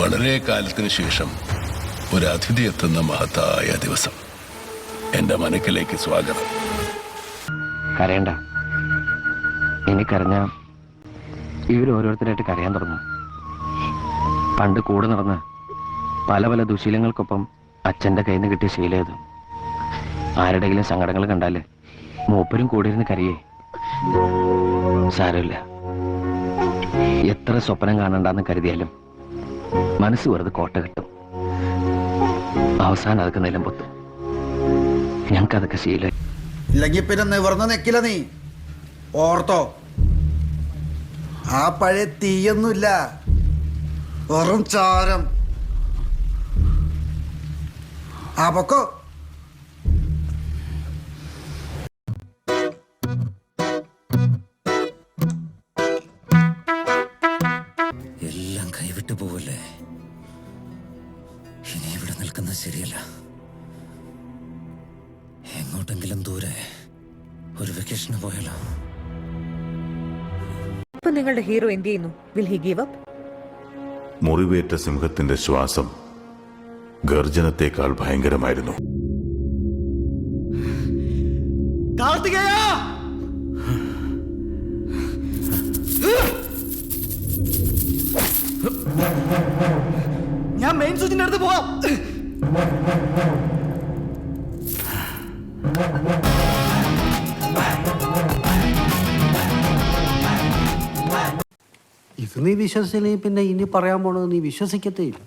വളരെ കാലത്തിന് ശേഷം ഒരു എത്തുന്ന മഹത്തായ ദിവസം. എന്റെ മനക്കിലേക്ക് സ്വാഗതം. കരയണ്ട. ഇനി കരഞ്ഞ ഇവർ ഓരോരുത്തരായിട്ട് കരയാൻ തുടങ്ങും. പണ്ട് കൂടെ നടന്ന് പല പല ദുശീലങ്ങൾക്കൊപ്പം അച്ഛന്റെ കയ്യിൽ നിന്ന് കിട്ടിയ ശീലയത് ആരുടെയെങ്കിലും സങ്കടങ്ങൾ കണ്ടാൽ മൂപ്പരും കൂടെ ഇരുന്ന് കരയേ. സാരമില്ല. എത്ര സ്വപ്നം കാണണ്ടെന്ന് കരുതിയാലും മനസ്സ് വെറുതെ കോട്ട കെട്ടും. അവസാനം അതൊക്കെ നിലം പൊത്തും ഞങ്ങൾക്കതൊക്കെ ശീലം ഇല്ലെങ്കിൽ പിന്നെ നിവർന്ന് നിക്കില്ല നീ. ഓർത്തോ ആ പഴയ തീയൊന്നുമില്ല. വെറും ചാരം. ആ പൊക്കോ. എല്ലാം കൈവിട്ടു നിൽക്കുന്നത് ശരിയല്ല. എങ്ങോട്ടെങ്കിലും ദൂരെ ഒരു വെക്കേഷന് പോയാലോ? ഇപ്പൊ നിങ്ങളുടെ ഹീറോ എന്ത് ചെയ്യുന്നു? വിൽ ഹി ഗീവ് അപ്പ് മുറിവേറ്റ സിംഹത്തിന്റെ ശ്വാസം ഗർജനത്തെക്കാൾ ഭയങ്കരമായിരുന്നു. ഞാൻ മെയിൻ സ്വിച്ചിന്റെ അടുത്ത് പോവാം ഇത് നീ വിശ്വസിച്ചില്ലെങ്കിൽ പിന്നെ ഇനി പറയാൻ പോണത് നീ വിശ്വസിക്കത്തേ ഇല്ല.